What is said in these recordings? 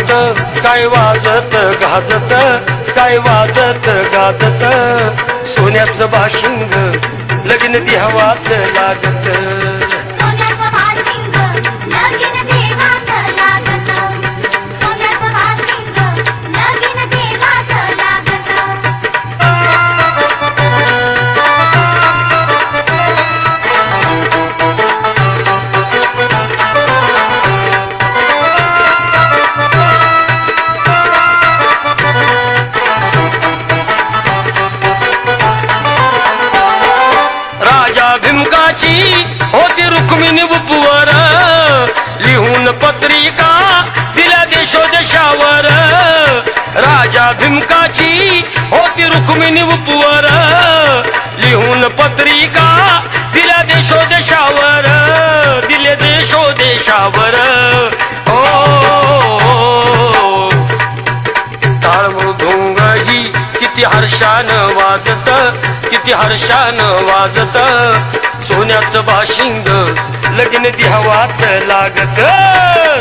गात काय वाजत गाजत काय वाजत गाजत. सोन्याचं बाशिंग लग्न हवाच लागत. भीमकाची होती रुक्मिणी उपवर लिहून पत्रिका दिल्या देशोदेशावर. राजा भीमकाची होती रुक्मिणी उपवर लिहून पत्रिका दिल्या देशोदेशावर. दिले देशोदेशावर. हर्षानं वाजत किती हर्षान वाजत. सोन्याचं बाशिंग लग्न द्यावाच लागत.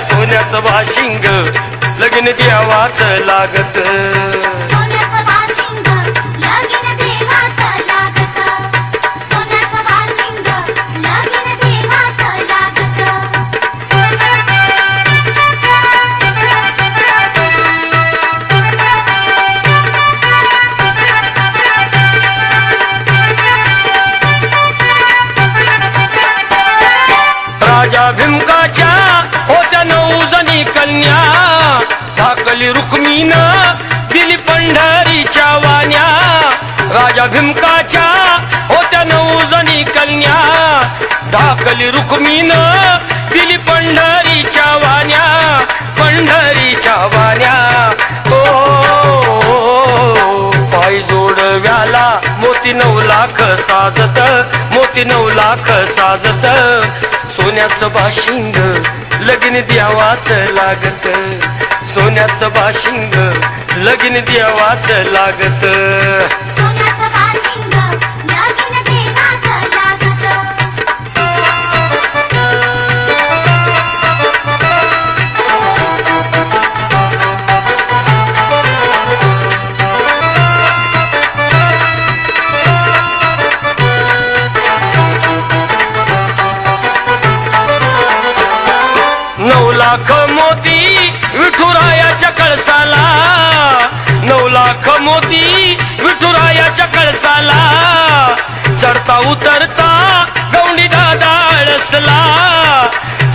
सोन्याचं बाशिंग लगीन द्यावाच लागत. राजा भीमकाच्या होत्या नऊ जणी कन्या. धाकली रुक्मीन दिली पंढरीच्या वाण्या. राजा भीमकाच्या होत्या नऊ जणी कन्या. धाकली रुक्मीन दिली पंढरीच्या वाण्या. पंढरीच्या वाण्या. ओ पाय जोडव्याला मोती नऊ लाख साजत मोती नऊ लाख साजत. सोन्याचं बाशिंग लगीन द्यावाच लागत. सोन्याचं बाशिंग लगीन द्यावाच लागत. लाख मोती विठुरायाच्या कळसाला नऊ लाख मोती विठुरायाच्या कळसाला चढता उतरता गौंडी दादा आळसला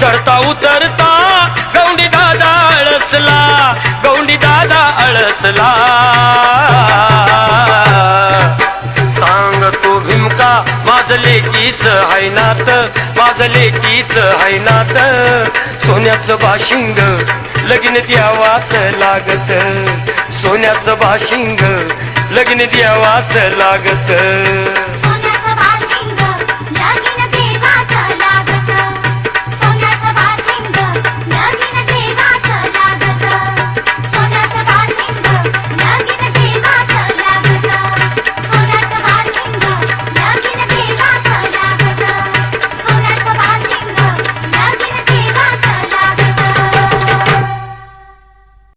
चढता उतरता गौंडी दादा आळसला गौंडी दादा आळसला सांग तो भीमका माझ लेकीच हैनात नात माझ लेकीच सोन्याचं बाशिंग लग्न द्यावाच लागत. सोन्याचं बाशिंग लग्न द्यावाच लागत.